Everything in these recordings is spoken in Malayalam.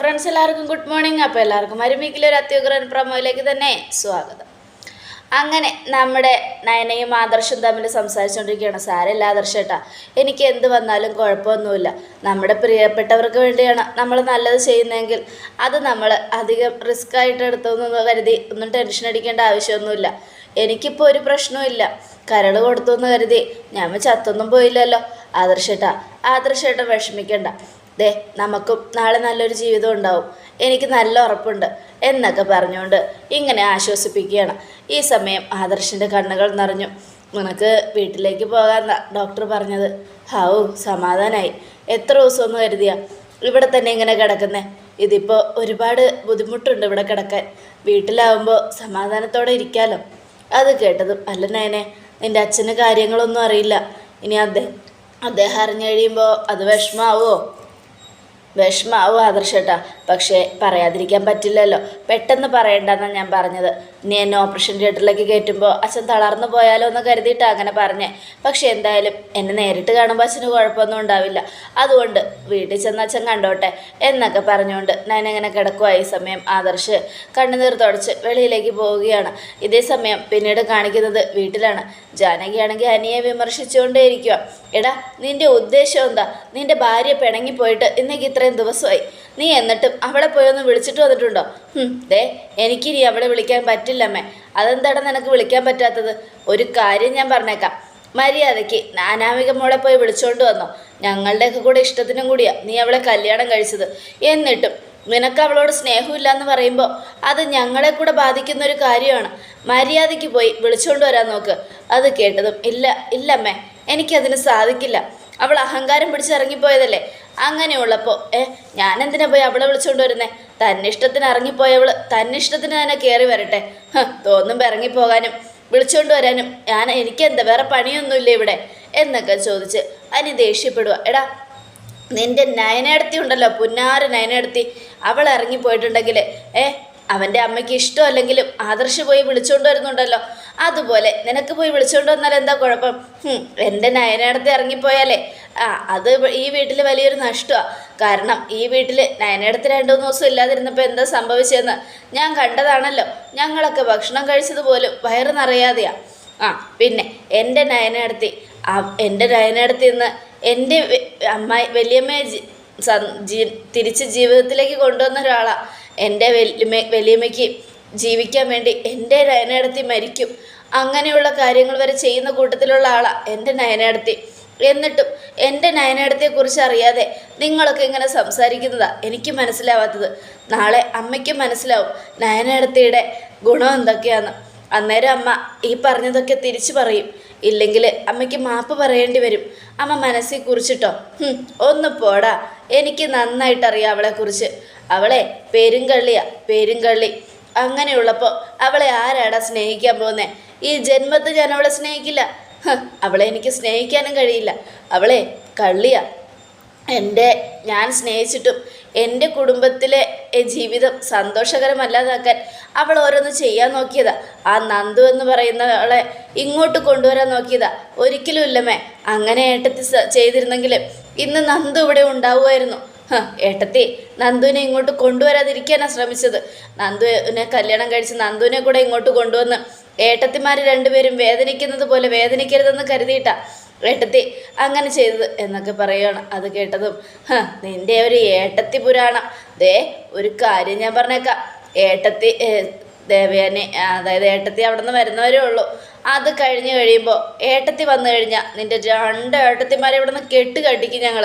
ഫ്രണ്ട്സ് എല്ലാവർക്കും ഗുഡ് മോർണിംഗ് അപ്പോൾ എല്ലാവർക്കും അരുമിക്കിലെ ഒരു അത്യുഗ്രൻ പ്രമോയിലേക്ക് തന്നെ സ്വാഗതം. അങ്ങനെ നമ്മുടെ നയനയും ആദർശം തമ്മിൽ സംസാരിച്ചുകൊണ്ടിരിക്കുകയാണ് സാരമില്ല ആദർശേട്ടാ എനിക്ക് എന്ത് വന്നാലും കുഴപ്പമൊന്നുമില്ല. നമ്മുടെ പ്രിയപ്പെട്ടവർക്ക് വേണ്ടിയാണ് നമ്മൾ നല്ലത് ചെയ്യുന്നതെങ്കിൽ അത് നമ്മൾ അധികം റിസ്ക് ആയിട്ട് എടുത്തൊന്നും കരുതി ഒന്നും ടെൻഷൻ അടിക്കേണ്ട ആവശ്യമൊന്നുമില്ല. എനിക്കിപ്പോൾ ഒരു പ്രശ്നവുമില്ല. കരൾ കൊടുത്തു എന്ന് കരുതി. ഞാൻ ചത്തൊന്നും പോയില്ലല്ലോ. ആദർശേട്ടാ ആദർശേട്ട വിഷമിക്കണ്ട. ദേ നമുക്കും നാളെ നല്ലൊരു ജീവിതം ഉണ്ടാവും. എനിക്ക് നല്ല ഉറപ്പുണ്ട് എന്നൊക്കെ പറഞ്ഞുകൊണ്ട് ഇങ്ങനെ ആശ്വസിപ്പിക്കുകയാണ്. ഈ സമയം ആദർശിന്റെ കണ്ണുകൾ നിറഞ്ഞു. നിനക്ക് വീട്ടിലേക്ക് പോകാമെന്ന ഡോക്ടർ പറഞ്ഞത്. ഹാവു സമാധാനമായി എത്ര ദിവസമൊന്നും കരുതിയ? ഇവിടെ തന്നെ ഇങ്ങനെ കിടക്കുന്നേ. ഇതിപ്പോൾ ഒരുപാട് ബുദ്ധിമുട്ടുണ്ട് ഇവിടെ കിടക്കാൻ. വീട്ടിലാവുമ്പോൾ സമാധാനത്തോടെ ഇരിക്കാമല്ലോ അത് കേട്ടതും അല്ല നയനെ നിന്റെ അച്ഛന് കാര്യങ്ങളൊന്നും അറിയില്ല. ഇനി അദ്ദേഹം അദ്ദേഹം അറിഞ്ഞു കഴിയുമ്പോൾ അത് വിഷമാവോ വിഷമാവും ആദർശേട്ടാ പക്ഷേ പറയാതിരിക്കാൻ പറ്റില്ലല്ലോ. പെട്ടെന്ന് പറയണ്ടെന്നാണ് ഞാൻ പറഞ്ഞത്. നീ എന്നെ ഓപ്പറേഷൻ തിയേറ്ററിലേക്ക് കയറ്റുമ്പോൾ അച്ഛൻ തളർന്നു പോയാലോ എന്ന് കരുതിയിട്ട് അങ്ങനെ പറഞ്ഞേ. പക്ഷെ എന്തായാലും എന്നെ നേരിട്ട് കാണുമ്പോൾ അച്ഛന് കുഴപ്പമൊന്നും ഉണ്ടാവില്ല. അതുകൊണ്ട് വീട്ടിൽ ചെന്ന് അച്ഛൻ കണ്ടോട്ടെ എന്നൊക്കെ പറഞ്ഞുകൊണ്ട് ഞാൻ ഇങ്ങനെ കിടക്കുവാ ഈ സമയം ആദർശ്. കണ്ണുനീർ തുടച്ച് വെളിയിലേക്ക് പോവുകയാണ്. ഇതേ സമയം പിന്നീട് കാണിക്കുന്നത് വീട്ടിലാണ്. ജാനകിയാണെങ്കിൽ അനിയെ വിമർശിച്ചുകൊണ്ടേയിരിക്കുക എടാ നിന്റെ ഉദ്ദേശം എന്താ? നിന്റെ ഭാര്യ പിണങ്ങിപ്പോയിട്ട് ഇന്നേക്ക് ഇത്രയും ദിവസമായി. നീ എന്നിട്ടും അവിടെ പോയൊന്ന് വിളിച്ചിട്ട് വന്നിട്ടുണ്ടോ? ദേ എനിക്കിനി അവിടെ വിളിക്കാൻ പറ്റില്ലമ്മേ. അതെന്താണ് നിനക്ക് വിളിക്കാൻ പറ്റാത്തത്? ഒരു കാര്യം ഞാൻ പറഞ്ഞേക്കാം. മര്യാദയ്ക്ക് നാനാമിക മോളെ പോയി വിളിച്ചോണ്ട് വന്നോ. ഞങ്ങളുടെയൊക്കെ കൂടെ ഇഷ്ടത്തിനും കൂടിയാ നീ അവളെ കല്യാണം കഴിച്ചത്. എന്നിട്ടും നിനക്ക് അവളോട് സ്നേഹമില്ല എന്ന് പറയുമ്പോൾ അത് ഞങ്ങളെ കൂടെ ബാധിക്കുന്ന ഒരു കാര്യമാണ്. മര്യാദയ്ക്ക് പോയി വിളിച്ചുകൊണ്ട് വരാൻ നോക്ക്. അത് കേട്ടതും ഇല്ല ഇല്ലമ്മേ. എനിക്കതിന് സാധിക്കില്ല. അവൾ അഹങ്കാരം പിടിച്ചിറങ്ങിപ്പോയതല്ലേ? അങ്ങനെയുള്ളപ്പോൾ ഏ ഞാനെന്തിനാ പോയി അവളെ വിളിച്ചുകൊണ്ട് തന്നെ തന്നിഷ്ടത്തിന് ഇറങ്ങിപ്പോയവൾ തന്നിഷ്ടത്തിന് തന്നെ കയറി വരട്ടെ. തോന്നുമ്പോൾ ഇറങ്ങിപ്പോകാനും വിളിച്ചുകൊണ്ട് വരാനും ഞാൻ എനിക്കെന്താ വേറെ പണിയൊന്നുമില്ല ഇവിടെ? എന്നൊക്കെ ചോദിച്ച് അനി ദേഷ്യപ്പെടുക എടാ നിന്റെ നയനടത്തി ഉണ്ടല്ലോ പുന്നാറ് നയനടത്തി. അവൾ ഇറങ്ങിപ്പോയിട്ടുണ്ടെങ്കിൽ ഏ അവന്റെ അമ്മയ്ക്ക് ഇഷ്ടമല്ലെങ്കിലും ആദർശ് പോയി വിളിച്ചുകൊണ്ട് വരുന്നുണ്ടല്ലോ. അതുപോലെ നിനക്ക് പോയി വിളിച്ചുകൊണ്ട് വന്നാൽ എന്താ കുഴപ്പം? എന്റെ നയനടത്തി ഇറങ്ങിപ്പോയാലേ ആ അത് ഈ വീട്ടിൽ വലിയൊരു നഷ്ടമാണ് കാരണം ഈ വീട്ടിൽ നയനടുത്ത് രണ്ടു മൂന്ന് ദിവസം ഇല്ലാതിരുന്നപ്പോൾ എന്താ സംഭവിച്ചതെന്ന് ഞാൻ കണ്ടതാണല്ലോ. ഞങ്ങളൊക്കെ ഭക്ഷണം കഴിച്ചത് പോലും വയറ് നിറയാതെയാണ് ആ പിന്നെ എന്റെ നയനടുത്തി എന്റെ നയനടുത്തി നിന്ന് എന്റെ അമ്മായി വലിയമ്മയെ തിരിച്ച് ജീവിതത്തിലേക്ക് കൊണ്ടുവന്ന ഒരാളാണ് എന്റെ വലിയമ്മ വലിയമ്മയ്ക്ക് ജീവിക്കാൻ വേണ്ടി എന്റെ നയനടത്തി മരിക്കും. അങ്ങനെയുള്ള കാര്യങ്ങൾ വരെ ചെയ്യുന്ന കൂട്ടത്തിലുള്ള ആളാണ് എന്റെ നയനടത്തി. എന്നിട്ടും എന്റെ നയനേടത്തെക്കുറിച്ച് അറിയാതെ നിങ്ങളൊക്കെ ഇങ്ങനെ സംസാരിക്കുന്നതാ എനിക്ക് മനസ്സിലാവാത്തത്. നാളെ അമ്മയ്ക്ക് മനസ്സിലാവും നയനടത്തിയുടെ ഗുണം എന്തൊക്കെയാന്ന്. അന്നേരം അമ്മ ഈ പറഞ്ഞതൊക്കെ തിരിച്ചു പറയും. ഇല്ലെങ്കിൽ അമ്മയ്ക്ക് മാപ്പ് പറയേണ്ടി വരും. അമ്മ മനസ്സിൽ കുറിച്ചിട്ടോ? ഒന്ന് പോടാ. എനിക്ക് നന്നായിട്ടറിയാം അവളെക്കുറിച്ച്. അവളെ പെരുങ്കള്ളിയാ പെരുങ്കള്ളി. അങ്ങനെയുള്ളപ്പോൾ അവളെ ആരാടാ സ്നേഹിക്കാൻ പോകുന്നേ? ഈ ജന്മത്ത് ഞാൻ അവളെ സ്നേഹിക്കില്ല. അവളെ എനിക്ക് സ്നേഹിക്കാനും കഴിയില്ല. അവളെ കള്ളിയ. എന്റെ ഞാൻ സ്നേഹിച്ചിട്ടും എന്റെ കുടുംബത്തിലെ ജീവിതം സന്തോഷകരമല്ലാതാക്കാൻ അവൾ ഓരോന്ന് ചെയ്യാൻ നോക്കിയതാ. ആ നന്ദു എന്ന് പറയുന്നവളെ ഇങ്ങോട്ട് കൊണ്ടുവരാൻ നോക്കിയതാ. ഒരിക്കലും ഇല്ലമ്മേ അങ്ങനെ ഏട്ടത്തി ചെയ്തിരുന്നെങ്കിൽ ഇന്ന് നന്ദു ഇവിടെ ഉണ്ടാവുമായിരുന്നു. ഏട്ടത്തി നന്ദുവിനെ ഇങ്ങോട്ട് കൊണ്ടുവരാതിരിക്കാനാണ് ശ്രമിച്ചത്. നന്ദുവിനെ കല്യാണം കഴിച്ച് നന്ദുവിനെ കൂടെ ഇങ്ങോട്ട് കൊണ്ടുവന്ന് ഏട്ടത്തിമാർ രണ്ടുപേരും വേദനിക്കുന്നത് പോലെ വേദനിക്കരുതെന്ന് കരുതിയിട്ടാ ഏട്ടത്തി അങ്ങനെ ചെയ്തത് എന്നൊക്കെ പറയുകയാണ് അത് കേട്ടതും. നിന്റെ ഒരു ഏട്ടത്തി പുരാണം. ദേ ഒരു കാര്യം ഞാൻ പറഞ്ഞേക്കാം. ഏട്ടത്തി ദേവയാനി അതായത് ഏട്ടത്തി അവിടെ നിന്ന് വരുന്നവരേ ഉള്ളൂ. അത് കഴിഞ്ഞ് കഴിയുമ്പോൾ ഏട്ടത്തി വന്നു കഴിഞ്ഞാൽ നിന്റെ രണ്ട് ഏട്ടത്തിമാരെ ഇവിടെ നിന്ന് കെട്ട് കട്ടിക്കും ഞങ്ങൾ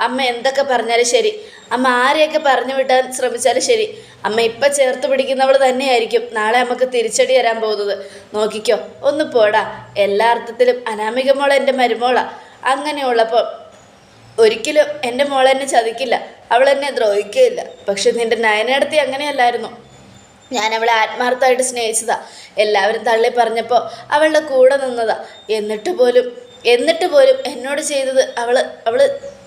അമ്മ എന്തൊക്കെ പറഞ്ഞാലും ശരി. അമ്മ ആരെയൊക്കെ പറഞ്ഞു വിട്ടാൻ ശ്രമിച്ചാലും ശരി. അമ്മ ഇപ്പം ചേർത്ത് പിടിക്കുന്നവൾ തന്നെയായിരിക്കും നാളെ നമുക്ക് തിരിച്ചടി വരാൻ പോകുന്നത്. നോക്കിക്കോ ഒന്ന് പോടാ. എല്ലാ അർത്ഥത്തിലും അനാമിക മോൾ എന്റെ മരുമോളാ. അങ്ങനെയുള്ളപ്പോൾ ഒരിക്കലും എന്റെ മോൾ എന്നെ ചതിക്കില്ല. അവൾ എന്നെ ദ്രോഹിക്കുകയില്ല പക്ഷെ നിന്റെ നയനടത്തി അങ്ങനെയല്ലായിരുന്നു. ഞാൻ അവളെ ആത്മാർത്ഥമായിട്ട് സ്നേഹിച്ചതാ. എല്ലാവരും തള്ളി പറഞ്ഞപ്പോൾ അവളുടെ കൂടെ നിന്നതാ. എന്നിട്ട് പോലും എന്നിട്ട് പോലും എന്നോട് ചെയ്തത് അവൾ അവൾ വി-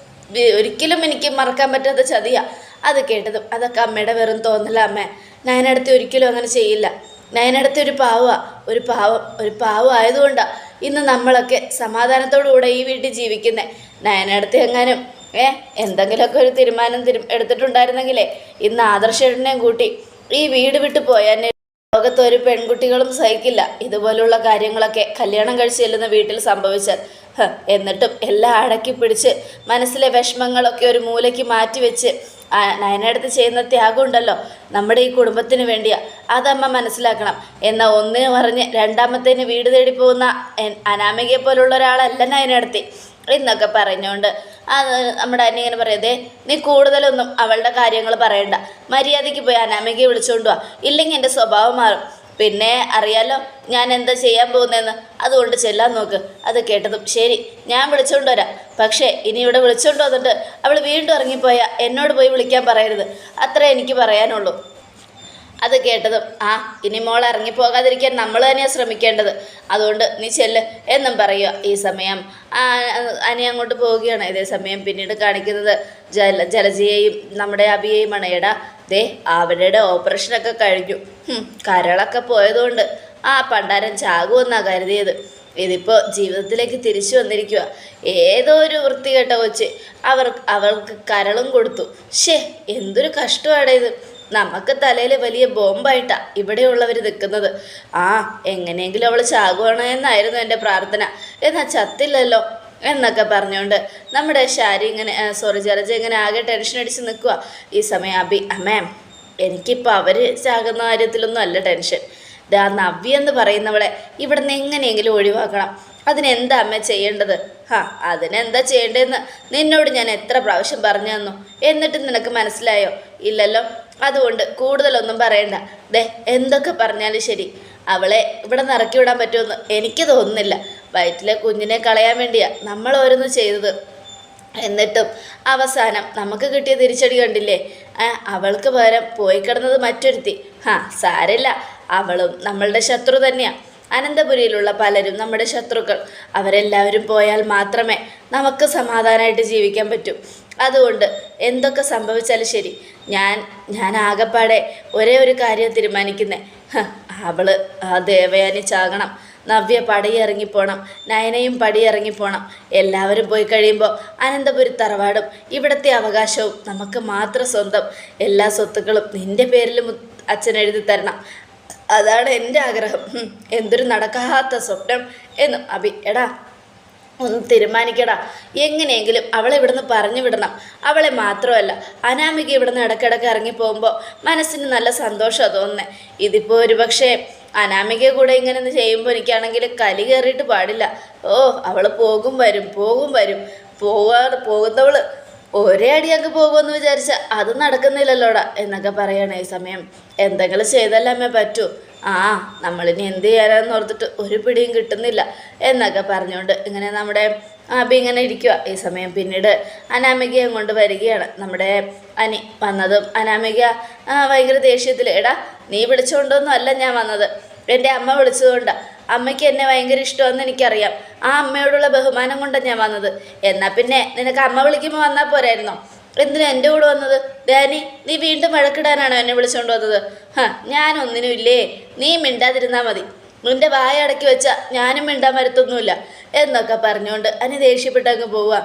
ഒരിക്കലും എനിക്ക് മറക്കാൻ പറ്റാത്ത ചതിയാ. അത് കേട്ടതും അതൊക്കെ അമ്മയുടെ വെറും തോന്നല അമ്മ. നയനടത്തി ഒരിക്കലും അങ്ങനെ ചെയ്യില്ല. നയനടത്തി ഒരു പാവാ ഒരു പാവം ഒരു പാവം ആയതുകൊണ്ടാണ് ഇന്ന് നമ്മളൊക്കെ സമാധാനത്തോടു കൂടെ ഈ വീട്ടിൽ ജീവിക്കുന്നത് നയനടത്തി എങ്ങാനും ഏ എന്തെങ്കിലുമൊക്കെ ഒരു തീരുമാനം തിരു എടുത്തിട്ടുണ്ടായിരുന്നെങ്കിലേ ഇന്ന് ആദർശേട്ടനെയും കൂട്ടി ഈ വീട് വിട്ടു പോയാൽ ലോകത്ത് ഒരു പെൺകുട്ടികളും സഹിക്കില്ല. ഇതുപോലുള്ള കാര്യങ്ങളൊക്കെ കല്യാണം കഴിച്ച് ചെല്ലുന്ന വീട്ടിൽ സംഭവിച്ചാൽ എന്നിട്ടും എല്ലാം അടക്കി പിടിച്ച് മനസ്സിലെ വിഷമങ്ങളൊക്കെ ഒരു മൂലയ്ക്ക് മാറ്റി വെച്ച് ആ നയനടുത്ത് ചെയ്യുന്ന ത്യാഗം ഉണ്ടല്ലോ. നമ്മുടെ ഈ കുടുംബത്തിന് വേണ്ടിയാ. അതമ്മ മനസ്സിലാക്കണം. എന്നാൽ ഒന്നിന് പറഞ്ഞ് രണ്ടാമത്തേന് വീട് തേടി പോകുന്ന അനാമികയെ പോലുള്ള ഒരാളല്ല നയനടുത്തി. എന്നൊക്കെ പറഞ്ഞുകൊണ്ട് അത് നമ്മുടെ അന്യ ഇങ്ങനെ പറയതേ നീ കൂടുതലൊന്നും അവളുടെ കാര്യങ്ങൾ പറയണ്ട. മര്യാദയ്ക്ക് പോയി അനാമികയെ വിളിച്ചുകൊണ്ട് വാ. ഇല്ലെങ്കിൽ എന്റെ സ്വഭാവം മാറും. പിന്നെ അറിയാലോ ഞാൻ എന്താ ചെയ്യാൻ പോകുന്നതെന്ന്. അതുകൊണ്ട് ചെല്ലാൻ നോക്ക്. അത് കേട്ടതും ശരി ഞാൻ വിളിച്ചുകൊണ്ട് വരാം. പക്ഷേ ഇനി ഇവിടെ വിളിച്ചുകൊണ്ട് വന്നിട്ട് അവൾ വീണ്ടും ഇറങ്ങിപ്പോയാൽ എന്നോട് പോയി വിളിക്കാൻ പറയരുത്. അത്രേ എനിക്ക് പറയാനുള്ളൂ. അത് കേട്ടതും ആ ഇനി മോൾ ഇറങ്ങിപ്പോകാതിരിക്കാൻ നമ്മൾ തന്നെയാണ് ശ്രമിക്കേണ്ടത്. അതുകൊണ്ട് നീ ചെല്ല് എന്നും പറയുക ഈ സമയം ആ, അനി അങ്ങോട്ട് പോവുകയാണ്. ഇതേ സമയം പിന്നീട് കാണിക്കുന്നത് ജല ജലജയെയും നമ്മുടെ അബിയെയുമാണ്. എടാ ദേ അവരുടെ ഓപ്പറേഷനൊക്കെ കഴിഞ്ഞു. കരളൊക്കെ പോയതുകൊണ്ട് ആ പണ്ടാരൻ ചാകുമെന്നാണ് കരുതിയത്. ഇതിപ്പോൾ ജീവിതത്തിലേക്ക് തിരിച്ചു വന്നിരിക്കുക ഏതോ ഒരു വൃത്തികെട്ട കൊച്ച് അവർ അവൾക്ക് കരളും കൊടുത്തു. ഷേ എന്തൊരു കഷ്ടമാണ് ഇത്. നമുക്ക് തലയിൽ വലിയ ബോംബായിട്ടാ ഇവിടെയുള്ളവർ നിൽക്കുന്നത്. ആ എങ്ങനെയെങ്കിലും അവൾ ചാകുവാണോ എന്നായിരുന്നു എന്റെ പ്രാർത്ഥന. എന്നാൽ ചത്തില്ലല്ലോ. എന്നൊക്കെ പറഞ്ഞുകൊണ്ട് നമ്മുടെ ഷാരി ഇങ്ങനെ സോറി ജലജ ഇങ്ങനെ ആകെ ടെൻഷൻ അടിച്ച് നിൽക്കുക ഈ സമയം അബി അമ്മേ എനിക്കിപ്പോൾ അവർ ചാകുന്ന കാര്യത്തിലൊന്നും അല്ല ടെൻഷൻ ദാ നവ്യ എന്ന് പറയുന്നവളെ ഇവിടെ നിന്ന് എങ്ങനെയെങ്കിലും ഒഴിവാക്കണം. അതിനെന്താ അമ്മ ചെയ്യേണ്ടത്? ഹാ അതിനെന്താ ചെയ്യേണ്ടതെന്ന് നിന്നോട് ഞാൻ എത്ര പ്രാവശ്യം പറഞ്ഞു തന്നു. എന്നിട്ട് നിനക്ക് മനസ്സിലായോ? ഇല്ലല്ലോ. അതുകൊണ്ട് കൂടുതലൊന്നും പറയണ്ട. ദേ എന്തൊക്കെ പറഞ്ഞാലും ശരി. അവളെ ഇവിടെ നിന്ന് ഇറക്കി വിടാൻ പറ്റുമെന്ന് എനിക്ക് തോന്നുന്നില്ല. വയറ്റിലെ കുഞ്ഞിനെ കളയാൻ വേണ്ടിയാ നമ്മൾ ഓരോന്ന് ചെയ്തത്. എന്നിട്ടും അവസാനം നമുക്ക് കിട്ടിയ തിരിച്ചടി കണ്ടില്ലേ? അവൾക്ക് പകരം പോയി കിടന്നത് മറ്റൊരുത്തി. ഹാ സാരല്ല അവളും നമ്മളുടെ ശത്രു തന്നെയാണ് അനന്തപുരിയിലുള്ള പലരും നമ്മുടെ ശത്രുക്കൾ. അവരെല്ലാവരും പോയാൽ മാത്രമേ നമുക്ക് സമാധാനമായിട്ട് ജീവിക്കാൻ പറ്റൂ. അതുകൊണ്ട് എന്തൊക്കെ സംഭവിച്ചാലും ശരി. ഞാൻ ഞാൻ ആകപ്പാടെ ഒരേ ഒരു കാര്യം തീരുമാനിക്കുന്നേ. അവൾ ആ ദേവയാനി ചാകണം. നവ്യ പടിയിറങ്ങിപ്പോണം നയനയും പടിയിറങ്ങിപ്പോണം എല്ലാവരും പോയി കഴിയുമ്പോൾ അനന്തപുരി തറവാടും ഇവിടുത്തെ അവകാശവും നമുക്ക് മാത്രം സ്വന്തം. എല്ലാ സ്വത്തുക്കളും നിന്റെ പേരിലും അച്ഛൻ എഴുതി തരണം. അതാണ് എന്റെ ആഗ്രഹം. എന്തൊരു നടക്കാത്ത സ്വപ്നം എന്നും അഭി എടാ ഒന്ന് തീരുമാനിക്കടാ. എങ്ങനെയെങ്കിലും അവളെ ഇവിടുന്ന് പറഞ്ഞു വിടണം. അവളെ മാത്രമല്ല അനാമിക ഇവിടുന്ന് ഇടയ്ക്കിടയ്ക്ക് ഇറങ്ങി പോകുമ്പോൾ മനസ്സിന് നല്ല സന്തോഷമാണ് തോന്നുന്നത് ഇതിപ്പോൾ ഒരു പക്ഷേ അനാമിക കൂടെ ഇങ്ങനെ ഒന്ന് ചെയ്യുമ്പോൾ എനിക്കാണെങ്കിൽ കലി കയറിയിട്ട് പാടില്ല. ഓ അവൾ പോകും വരും പോകും വരും. പോവാറ് പോകുന്നവൾ ഒരേ അടി അങ്ങ് പോകുമെന്ന് വിചാരിച്ച അത് നടക്കുന്നില്ലല്ലോടാ എന്നൊക്കെ പറയണേ ഈ സമയം. എന്തെങ്കിലും ചെയ്തല്ലമ്മേ പറ്റൂ. ആ നമ്മളിനി എന്ത് ചെയ്യാനാന്ന് ഓർത്തിട്ട് ഒരു പിടിയും കിട്ടുന്നില്ല എന്നൊക്കെ പറഞ്ഞുകൊണ്ട് ഇങ്ങനെ നമ്മുടെ അബി ഇങ്ങനെ ഇരിക്കുക ഈ സമയം പിന്നീട് അനാമികയും കൊണ്ട് വരികയാണ്. നമ്മുടെ അനി വന്നതും അനാമിക ഭയങ്കര ദേഷ്യത്തിൽ എടാ നീ വിളിച്ചുകൊണ്ടൊന്നും അല്ല ഞാൻ വന്നത്. എന്റെ അമ്മ വിളിച്ചതുകൊണ്ടാണ് അമ്മയ്ക്ക് എന്നെ ഭയങ്കര ഇഷ്ടമെന്ന് എനിക്കറിയാം. ആ അമ്മയോടുള്ള ബഹുമാനം കൊണ്ടാണ് ഞാൻ വന്നത്. എന്നാൽ പിന്നെ നിനക്ക് അമ്മ വിളിക്കുമ്പോൾ വന്നാൽ പോരായിരുന്നോ? എന്തിനാ എന്റെ കൂടെ വന്നത്? ഡാനി നീ വീണ്ടും വഴക്കിടാനാണോ എന്നെ വിളിച്ചുകൊണ്ട് വന്നത്? ഹ ഞാനൊന്നിനും ഇല്ലേ? നീ മിണ്ടാതിരുന്നാൽ മതി. നിന്റെ വായ അടക്കി വെച്ചാൽ ഞാനും മിണ്ടാൻ വരത്തൊന്നുമില്ല. എന്നൊക്കെ പറഞ്ഞുകൊണ്ട് അനി ദേഷ്യപ്പെട്ട് അങ്ങ് പോവുക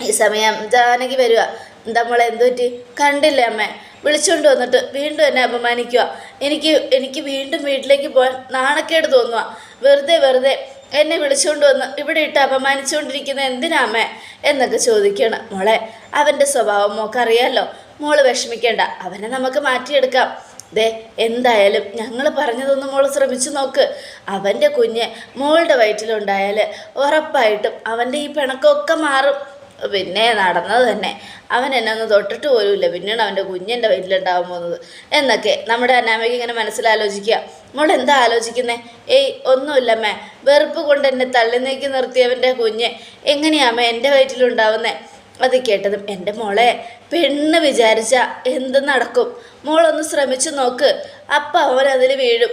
ഈ സമയം ജാനകി വരിക എന്താ മോളെ എന്തു പറ്റി? കണ്ടില്ലേ അമ്മ? വിളിച്ചുകൊണ്ട് വന്നിട്ട് വീണ്ടും എന്നെ അപമാനിക്കുക എനിക്ക് എനിക്ക് വീണ്ടും വീട്ടിലേക്ക് പോകാൻ നാണക്കേട് തോന്നുക വെറുതെ വെറുതെ എന്നെ വിളിച്ചുകൊണ്ട് വന്ന് ഇവിടെ ഇട്ട് അപമാനിച്ചുകൊണ്ടിരിക്കുന്ന എന്തിനാമേ എന്നൊക്കെ ചോദിക്കണം. മോളെ അവന്റെ സ്വഭാവം മോക്കറിയാലോ? മോൾ വിഷമിക്കേണ്ട. അവനെ നമുക്ക് മാറ്റിയെടുക്കാം. ദേ എന്തായാലും ഞങ്ങൾ പറഞ്ഞതൊന്ന് മോൾ ശ്രമിച്ചു നോക്ക്. അവന്റെ കുഞ്ഞ് മോളുടെ വയറ്റിലുണ്ടായാൽ ഉറപ്പായിട്ടും അവന്റെ ഈ പിണക്കമൊക്കെ മാറും. പിന്നെ നടന്നത് തന്നെ. അവൻ എന്നെ ഒന്ന് തൊട്ടിട്ട് പോലുമില്ല. പിന്നീട് അവന്റെ കുഞ്ഞിന്റെ വയറ്റിലുണ്ടാവാൻ പോകുന്നത്. എന്നൊക്കെ നമ്മുടെ അനാമയ്ക്ക് ഇങ്ങനെ മനസ്സിലാലോചിക്കുക. മോൾ എന്താ ആലോചിക്കുന്നേ? ഏയ് ഒന്നുമില്ലമ്മേ വെറുപ്പ് കൊണ്ട് എന്നെ തള്ളി നീക്കി നിർത്തിയവന്റെ കുഞ്ഞ് എങ്ങനെയാമ്മേ എന്റെ വയറ്റിലുണ്ടാവുന്നേ? അത് കേട്ടതും എന്റെ മോളെ പെണ്ണ് വിചാരിച്ച എന്ത് നടക്കും? മോളൊന്ന് ശ്രമിച്ചു നോക്ക്. അപ്പം അവൻ അതിൽ വീഴും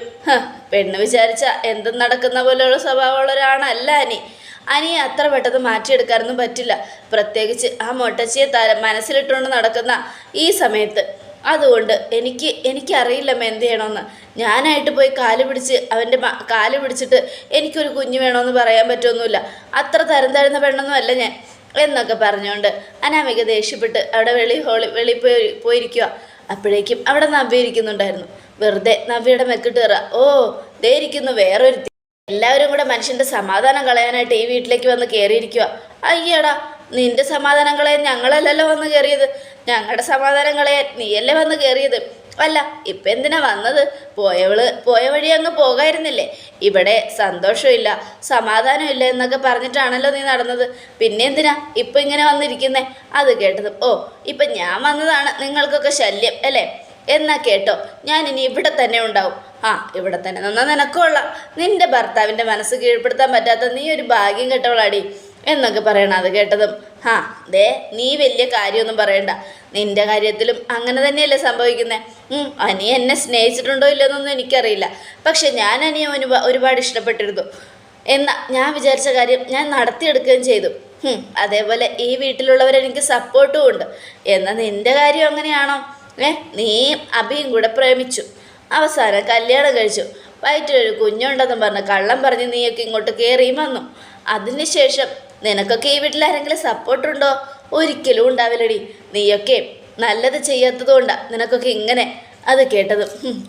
പെണ്ണ് വിചാരിച്ച എന്തും നടക്കുന്ന പോലെയുള്ള സ്വഭാവമുള്ള ഒരാണല്ല അനി. അനിയെ അത്ര പെട്ടെന്ന് മാറ്റിയെടുക്കാനൊന്നും പറ്റില്ല. പ്രത്യേകിച്ച് ആ മൊട്ടച്ചിയെ തല മനസ്സിലിട്ടുകൊണ്ട് നടക്കുന്ന ഈ സമയത്ത്. അതുകൊണ്ട് എനിക്ക് എനിക്കറിയില്ലമ്മ എന്ത് ചെയ്യണമെന്ന്. ഞാനായിട്ട് പോയി കാൽ പിടിച്ച് അവന്റെ കാൽ പിടിച്ചിട്ട് എനിക്കൊരു കുഞ്ഞ് വേണമെന്ന് പറയാൻ പറ്റുമൊന്നുമില്ല. അത്ര തരം തരുന്ന പെണ്ണൊന്നും അല്ല ഞാൻ എന്നൊക്കെ പറഞ്ഞുകൊണ്ട് അനാമിക ദേഷ്യപ്പെട്ട് അവിടെ വെളി ഹോളി വെളി പോയി പോയിരിക്കുക അപ്പോഴേക്കും അവിടെ നവ്യ ഇരിക്കുന്നുണ്ടായിരുന്നു. വെറുതെ നവ്യയുടെ മെക്കിട്ട് കയറുക. ഓ ദേ ഇരിക്കുന്നു വേറൊരു എല്ലാവരും കൂടെ മനുഷ്യന്റെ സമാധാനം കളയാനായിട്ട് ഈ വീട്ടിലേക്ക് വന്ന് കയറിയിരിക്കുക അയ്യടാ നിന്റെ സമാധാനം കളയാൻ ഞങ്ങളല്ലല്ലോ വന്ന് കയറിയത് ഞങ്ങളുടെ സമാധാനം കളയാൻ നീയല്ലേ വന്ന് കയറിയത് അല്ല ഇപ്പം എന്തിനാ വന്നത്? പോയവൾ പോയ വഴി അങ്ങ് പോകായിരുന്നില്ലേ? ഇവിടെ സന്തോഷമില്ല സമാധാനമില്ല എന്നൊക്കെ പറഞ്ഞിട്ടാണല്ലോ നീ നടന്നത്. പിന്നെ എന്തിനാ ഇപ്പം ഇങ്ങനെ വന്നിരിക്കുന്നേ? അത് കേട്ടത് ഓ ഇപ്പം ഞാൻ വന്നതാണ് നിങ്ങൾക്കൊക്കെ ശല്യം അല്ലേ? എന്നാ കേട്ടോ ഞാൻ ഇനി ഇവിടെ തന്നെ ഉണ്ടാവും. ആ ഇവിടെ തന്നെ. നന്നാ നിനക്കുള്ള നിന്റെ ഭർത്താവിന്റെ മനസ്സ് കീഴ്പ്പെടുത്താൻ പറ്റാത്ത നീ ഒരു ഭാഗ്യം കെട്ടവളാടി എന്നൊക്കെ പറയണം അത് കേട്ടതും. ഹാ ദേ നീ വലിയ കാര്യമൊന്നും പറയണ്ട. നിന്റെ കാര്യത്തിലും അങ്ങനെ തന്നെയല്ലേ സംഭവിക്കുന്നത് അനിയ എന്നെ സ്നേഹിച്ചിട്ടുണ്ടോ ഇല്ലെന്നൊന്നും എനിക്കറിയില്ല. പക്ഷെ ഞാൻ അനിയെ ഒരുപാട് ഇഷ്ടപ്പെട്ടിരുന്നു. എന്ന ഞാൻ വിചാരിച്ച കാര്യം ഞാൻ നടത്തിയെടുക്കുകയും ചെയ്തു. അതേപോലെ ഈ വീട്ടിലുള്ളവരെനിക്ക് സപ്പോർട്ടും ഉണ്ട്. എന്നാൽ നിന്റെ കാര്യം അങ്ങനെയാണോ? ഏ നീ അഭിയും കൂടെ പ്രേമിച്ചു. അവസാനം കല്യാണം കഴിച്ചു. വയറ്റിലൊരു കുഞ്ഞുണ്ടെന്നും പറഞ്ഞ് കള്ളം പറഞ്ഞ് നീയൊക്കെ ഇങ്ങോട്ട് കയറിയും വന്നു. അതിനുശേഷം നിനക്കൊക്കെ ഈ വീട്ടിൽ ആരെങ്കിലും സപ്പോർട്ടുണ്ടോ ഒരിക്കലും ഉണ്ടാവില്ലടി. നീയൊക്കെ നല്ലത് ചെയ്യാത്തത് കൊണ്ടാ നിനക്കൊക്കെ ഇങ്ങനെ അത് കേട്ടത്.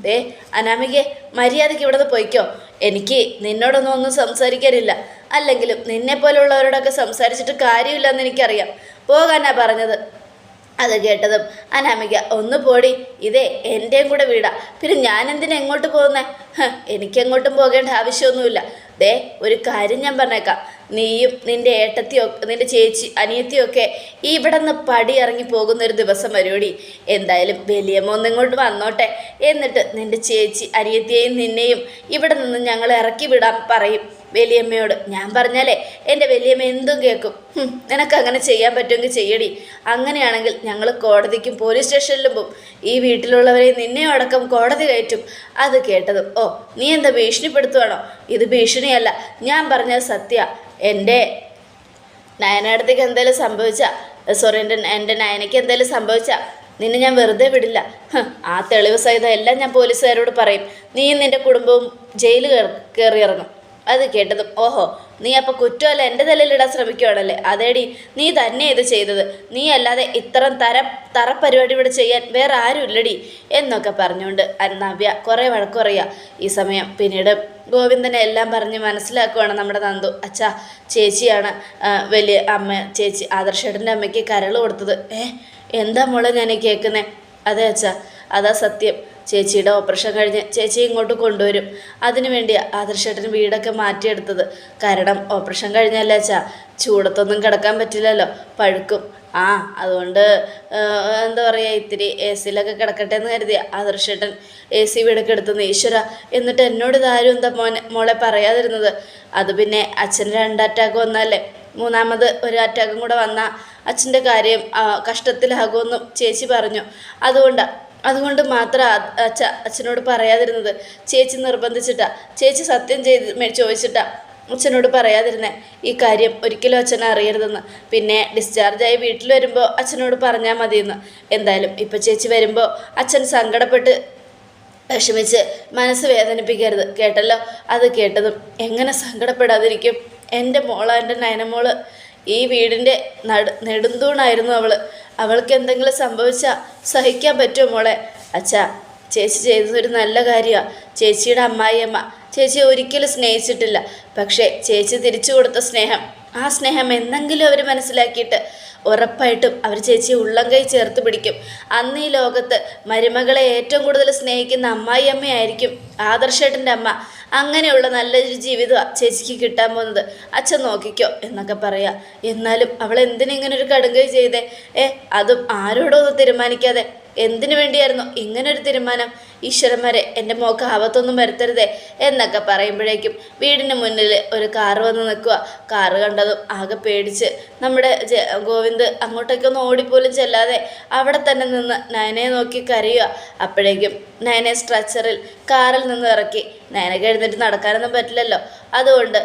ഏ അനാമികെ മര്യാദയ്ക്ക് ഇവിടെ നിന്ന് പോയിക്കോ. എനിക്ക് നിന്നോടൊന്നും ഒന്നും സംസാരിക്കാനില്ല. അല്ലെങ്കിലും നിന്നെ പോലുള്ളവരോടൊക്കെ സംസാരിച്ചിട്ട് കാര്യമില്ലെന്ന് എനിക്കറിയാം. പോകാനാ പറഞ്ഞത്. അത് കേട്ടതും അനാമിക ഒന്ന് പോടി ഇതേ എന്റെയും കൂടെ വീടാ. പിന്നെ ഞാൻ എന്തിനാ എങ്ങോട്ട് പോകുന്നേ? എനിക്കെങ്ങോട്ടും പോകേണ്ട ആവശ്യമൊന്നുമില്ല. ദേ ഒരു കാര്യം ഞാൻ പറഞ്ഞേക്കാം. നീയും നിന്റെ ഏട്ടത്തിയോ നിന്റെ ചേച്ചി അനിയത്തിയൊക്കെ ഇവിടെ നിന്ന് പടി ഇറങ്ങി പോകുന്ന ഒരു ദിവസം വരുവടി എന്തായാലും വലിയമ്മ ഇങ്ങോട്ട് വന്നോട്ടെ. എന്നിട്ട് നിന്റെ ചേച്ചി അനിയത്തിയെയും നിന്നെയും ഇവിടെ നിന്ന് ഞങ്ങൾ ഇറക്കി വിടാൻ പറയും. വലിയമ്മയോട് ഞാൻ പറഞ്ഞാലേ എന്റെ വലിയമ്മ എന്തും കേൾക്കും. നിനക്ക് അങ്ങനെ ചെയ്യാൻ പറ്റുമെങ്കിൽ ചെയ്യടി. അങ്ങനെയാണെങ്കിൽ ഞങ്ങൾ കോടതിക്കും പോലീസ് സ്റ്റേഷനിലും പോകും. ഈ വീട്ടിലുള്ളവരെ നിന്നെയും അടക്കം കോടതി കയറ്റും. അത് കേട്ടതും ഓ നീ എന്താ ഭീഷണിപ്പെടുത്തുവാണോ? ഇത് ഭീഷണിയല്ല. ഞാൻ പറഞ്ഞത് സത്യ. എന്റെ നയനടത്തേക്ക് എന്തെങ്കിലും സംഭവിച്ചാൽ സോറി എന്റെ എന്റെ നയനയ്ക്ക് എന്തെങ്കിലും സംഭവിച്ചാൽ നിന്നെ ഞാൻ വെറുതെ വിടില്ല. ആ തെളിവ് സഹിതം എല്ലാം ഞാൻ പോലീസുകാരോട് പറയും. നീയും നിന്റെ കുടുംബവും ജയിലിൽ കയറി ഇറങ്ങും. അത് കേട്ടതും ഓഹോ നീ അപ്പോൾ കുറ്റമല്ല എന്റെ തലയിലിടാൻ ശ്രമിക്കുകയാണല്ലേ അതേടി നീ തന്നെ ഇത് ചെയ്തത്. നീ അല്ലാതെ ഇത്തരം തര തറപ്പരിപാടി പരിപാടി ഇവിടെ ചെയ്യാൻ വേറെ ആരും ഇല്ലടി എന്നൊക്കെ പറഞ്ഞുകൊണ്ട് നവ്യ കുറേ വഴക്ക് ഈ സമയം പിന്നീട് ഗോവിന്ദനെ എല്ലാം പറഞ്ഞ് മനസ്സിലാക്കുവാണ് നമ്മുടെ നന്ദു. അച്ഛാ ചേച്ചിയാണ് വലിയ അമ്മ ചേച്ചി. ആദർശേട്ടന്റെ അമ്മയ്ക്ക് കരൾ കൊടുത്തത്. ഏ എന്താ മോളെ ഞാൻ കേൾക്കുന്നേ? അതെ അച്ഛാ അതാ സത്യം. ചേച്ചിയുടെ ഓപ്പറേഷൻ കഴിഞ്ഞ് ചേച്ചി ഇങ്ങോട്ട് കൊണ്ടുവരും. അതിനുവേണ്ടി ആദർശേട്ടന് വീടൊക്കെ മാറ്റിയെടുത്തത്. കാരണം ഓപ്പറേഷൻ കഴിഞ്ഞല്ലേ അച്ഛാ? ചൂടത്തൊന്നും കിടക്കാൻ പറ്റില്ലല്ലോ. പഴുക്കും. ആ അതുകൊണ്ട് എന്താ പറയുക ഇത്തിരി എ സിയിലൊക്കെ കിടക്കട്ടെ എന്ന് കരുതി ആദർശേട്ടൻ എ സി വീടൊക്കെ എടുത്തുനിന്ന് ഈശ്വര എന്നിട്ട് എന്നോട് ഇതാരും എന്താ മോനെ മോളെ പറയാതിരുന്നത്? അത് പിന്നെ അച്ഛൻ രണ്ട് അറ്റാക്ക് വന്നല്ലേ മൂന്നാമത് ഒരു അറ്റാക്കും കൂടെ വന്ന അച്ഛന്റെ കാര്യം കഷ്ടത്തിലാകുമെന്നും ചേച്ചി പറഞ്ഞു. അതുകൊണ്ടാണ് അതുകൊണ്ട് മാത്രം അച്ഛ അച്ഛനോട് പറയാതിരുന്നത് ചേച്ചി നിർബന്ധിച്ചിട്ടാ ചേച്ചി സത്യം ചെയ്ത് ചോദിച്ചിട്ടാ അച്ഛനോട് പറയാതിരുന്നേ. ഈ കാര്യം ഒരിക്കലും അച്ഛനെ അറിയരുതെന്ന്. പിന്നെ ഡിസ്ചാർജായി വീട്ടിൽ വരുമ്പോൾ അച്ഛനോട് പറഞ്ഞാൽ മതിയെന്ന്. എന്തായാലും ഇപ്പം ചേച്ചി വരുമ്പോൾ അച്ഛൻ സങ്കടപ്പെട്ട് വിഷമിച്ച് മനസ്സ് വേദനിപ്പിക്കരുത്. കേട്ടല്ലോ? അത് കേട്ടതും എങ്ങനെ സങ്കടപ്പെടാതിരിക്കും? എന്റെ മോൾ എന്റെ നയനമോൾ. ഈ വീടിന്റെ നട നെടുന്തൂണായിരുന്നു അവൾ അവൾക്ക് എന്തെങ്കിലും സംഭവിച്ചാൽ സഹിക്കാൻ പറ്റുമോ മോളെ? അച്ഛാ ചേച്ചി ചെയ്തതൊരു നല്ല കാര്യമാണ് ചേച്ചിയുടെ അമ്മായിയമ്മ. ചേച്ചി ഒരിക്കലും സ്നേഹിച്ചിട്ടില്ല. പക്ഷേ ചേച്ചി തിരിച്ചു കൊടുത്ത സ്നേഹം ആ സ്നേഹം എന്തെങ്കിലും അവർ മനസ്സിലാക്കിയിട്ട് ഉറപ്പായിട്ടും അവർ ചേച്ചിയെ ഉള്ളം കൈ ചേർത്ത് പിടിക്കും. അന്ന് ഈ ലോകത്ത് മരുമകളെ ഏറ്റവും കൂടുതൽ സ്നേഹിക്കുന്ന അമ്മായിയമ്മയായിരിക്കും ആദർശേട്ടന്റെ അമ്മ. അങ്ങനെയുള്ള നല്ലൊരു ജീവിതമാണ് ചേച്ചിക്ക് കിട്ടാൻ പോകുന്നത്. അച്ഛൻ നോക്കിക്കോ എന്നൊക്കെ പറയാം. എന്നാലും അവൾ എന്തിനിങ്ങനെ ഒരു കടുങ്കൈ ചെയ്തേ? ഏ അതും ആരോടോ ഒന്ന് തീരുമാനിക്കാതെ. എന്തിനു വേണ്ടിയായിരുന്നു ഇങ്ങനൊരു തീരുമാനം? ഈശ്വരന്മാരെ എന്റെ മോക്ക് ആപത്തൊന്നും വരുത്തരുതേ എന്നൊക്കെ പറയുമ്പോഴേക്കും വീടിന് മുന്നിൽ ഒരു കാറ് വന്ന് നിൽക്കുക കാറ് കണ്ടതും ആകെ പേടിച്ച് നമ്മുടെ ഗോവിന്ദ് അങ്ങോട്ടേക്കൊന്നും ഓടിപ്പോലും ചെല്ലാതെ അവിടെ തന്നെ നിന്ന് നയനയെ നോക്കി കരയുക അപ്പോഴേക്കും നയനെ സ്ട്രച്ചറിൽ കാറിൽ നിന്ന് ഇറക്കി. നയനക്ക് എഴുന്നേറ്റ് നടക്കാനൊന്നും പറ്റില്ലല്ലോ. അതുകൊണ്ട്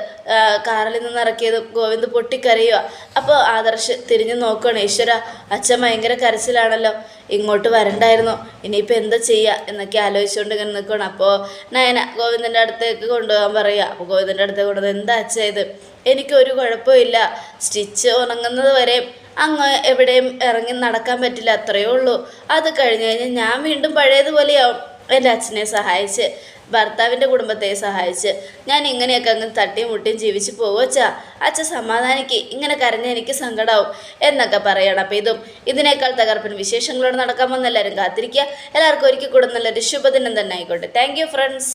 കാറിൽ നിന്ന് ഇറക്കിയത് ഗോവിന്ദ് പൊട്ടിക്കരയുക അപ്പോൾ ആദർശ് തിരിഞ്ഞു നോക്കുകയാണ് ഈശ്വര അച്ഛൻ ഭയങ്കര കരച്ചിലാണല്ലോ. ഇങ്ങോട്ട് വരണ്ടായിരുന്നു. ഇനിയിപ്പോൾ എന്താ ചെയ്യുക എന്നൊക്കെ ആലോചിച്ചുകൊണ്ട് ഇങ്ങനെ നിൽക്കണം അപ്പോൾ നയന ഗോവിന്ദന്റെ അടുത്തേക്ക് കൊണ്ടുപോകാൻ പറയുക അപ്പോൾ ഗോവിന്ദന്റെ അടുത്തേക്ക് കൊണ്ടുവന്ന് എന്താ അച്ഛ ഇത്? എനിക്കൊരു കുഴപ്പമില്ല സ്റ്റിച്ച് ഉണങ്ങുന്നത് വരെ അങ്ങ് എവിടെയും ഇറങ്ങി നടക്കാൻ പറ്റില്ല. അത്രയേ ഉള്ളൂ. അത് കഴിഞ്ഞ് കഴിഞ്ഞാൽ ഞാൻ വീണ്ടും പഴയതുപോലെയാവും. എന്റെ അച്ഛനെ സഹായിച്ച് ഭർത്താവിന്റെ കുടുംബത്തെ സഹായിച്ച് ഞാൻ ഇങ്ങനെയൊക്കെ അങ്ങ് തട്ടിയും മുട്ടിയും ജീവിച്ച് പോവച്ചാ അച്ഛൻ സമാധാനിക്ക് ഇങ്ങനെ കരഞ്ഞ എനിക്ക് സങ്കടാവും എന്നൊക്കെ പറയണം. അപ്പം ഇതും ഇതിനേക്കാൾ തകർപ്പൻ വിശേഷങ്ങളോട് നടക്കാമെന്ന് എല്ലാവരും കാത്തിരിക്കുക. എല്ലാവർക്കും ഒരിക്കൽ കൂടെ നല്ലൊരു ശുഭദിനം തന്നെ ആയിക്കോട്ടെ. Thank friends